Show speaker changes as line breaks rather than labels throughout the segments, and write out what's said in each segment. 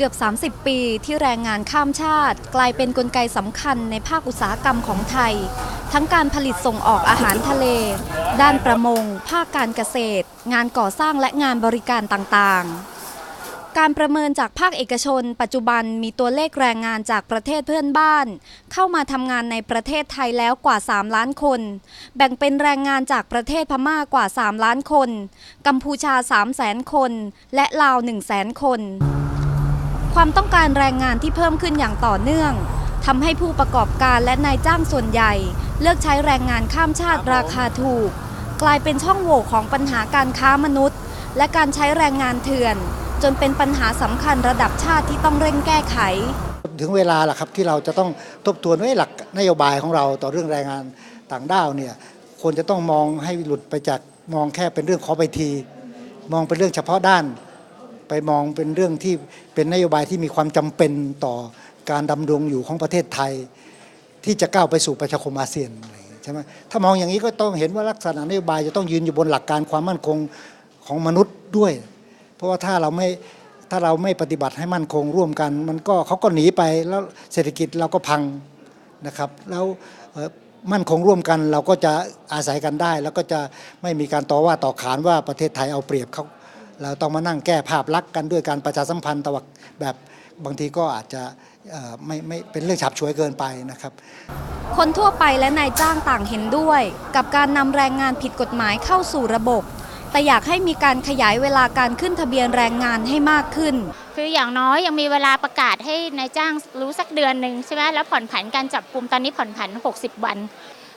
เกือบ 30 ปีที่แรงงานข้ามชาติ กลายเป็นกลไกสำคัญในภาคอุตสาหกรรมของไทย ทั้งการผลิตส่งออกอาหารทะเล ด้านประมง ภาคการเกษตร งานก่อสร้างและงานบริการต่างๆ การประเมินจากภาคเอกชน ปัจจุบันมีตัวเลขแรงงานจากประเทศเพื่อนบ้าน เข้ามาทำงานในประเทศไทยแล้วกว่า 3 ล้านคน แบ่งเป็นแรงงานจากประเทศพม่ากว่า 3 ล้านคน กัมพูชา 3 0 0 0 0 0 คน และลาว 1 0 0 0 0 0 คน ความต้องการแรงงานที่เพิ่มขึ้นอย่างต่อเนื่องทำให้ผู้ประกอบการและนายจ้างส่วนใหญ่ เลือกใช้แรงงานข้ามชาติราคาถูก กลายเป็นช่องโหว่ของปัญหาการค้ามนุษย์ และการใช้แรงงานเถื่อน จนเป็นปัญหาสำคัญระดับชาติที่ต้องเร่งแก้ไข
ถึงเวลาล่ะครับที่เราจะต้องทบทวนว่าหลักนโยบายของเราต่อเรื่องแรงงานต่างด้าวเนี่ยควรจะต้องมองให้หลุดไปจากมองแค่เป็นเรื่องขอไปที มองเป็นเรื่องเฉพาะด้าน ไปมองเป็นเรื่องที่เป็นนโยบายที่มีความจำเป็นต่อการดำรงอยู่ของประเทศไทย ที่จะก้าวไปสู่ประชาคมอาเซียนใช่ไหมถ้ามองอย่างนี้ก็ต้องเห็นว่าลักษณะนโยบายจะต้องยืนอยู่บนหลักการความมั่นคงของมนุษย์ด้วย เพราะว่าถ้าเราไม่ถ้าเราไม่ปฏิบัติให้มั่นคงร่วมกัน มันก็เขาก็หนีไปแล้วเศรษฐกิจเราก็พังนะครับแล้วมั่นคงร่วมกันเราก็จะอาศัยกันได้ แล้วก็จะไม่มีการต่อว่าต่อขานว่าประเทศไทยเอาเปรียบเขา เราต้องมานั่งแก้ภาพลักษณ์กันด้วยการประชาสัมพันธ์ตะวักแบบบางทีก็อาจจะเอ่อไม่ไม่เป็นเรื่องฉับฉวยเกินไปนะครับ
คนทั่วไปและนายจ้างต่างเห็นด้วย กับการนำแรงงานผิดกฎหมายเข้าสู่ระบบ แต่อยากให้มีการขยายเวลาการขึ้นทะเบียนแรงงานให้มากขึ้น
คืออย่างน้อยยังมีเวลาประกาศให้นายจ้างรู้สักเดือนหนึ่งใช่ไหมแล้วผ่อนผันการจับกลุ่มตอนนี้ผ่อนผัน 60 วัน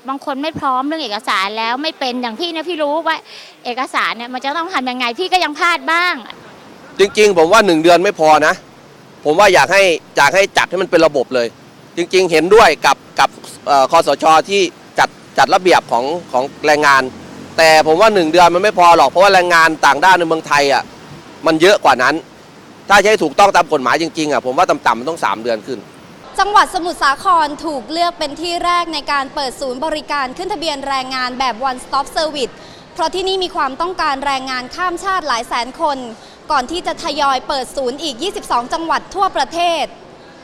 บางคนไม่พร้อมเรื่องเอกสารแล้วไม่เป็นอย่างพี่นะพี่รู้ว่าเอกสารเนี่ยมันจะต้องทำยังไงพี่ก็ยังพลาดบ้าง
จริงๆ ผมว่าหนึ่งเดือนไม่พอนะ ผมว่าอยากให้อยากให้จัดให้มันเป็นระบบเลย จริงๆ เห็นด้วยกับกับเอ่อคอสชที่จัดจัดระเบียบของของแรงงาน แต่ผมว่าหนึ่งเดือนมันไม่พอหรอกเพราะว่าแรงงานต่างด้าวในเมืองไทยอะมันเยอะกว่านั้น ถ้าจะให้ถูกต้องตามกฎหมายจริงๆอะผมว่าต่ำๆมันต้องสามเดือนขึ้น
จังหวัดสมุทรสาครถูกเลือกเป็นที่แรกในการเปิดศูนย์บริการขึ้นทะเบียนแรงงานแบบ one stop service เพราะที่นี่มีความต้องการแรงงานข้ามชาติหลายแสนคน ก่อนที่จะทยอยเปิดศูนย์อีก 22 จังหวัดทั่วประเทศ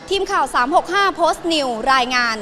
ทีมข่าว 365 Post New รายงาน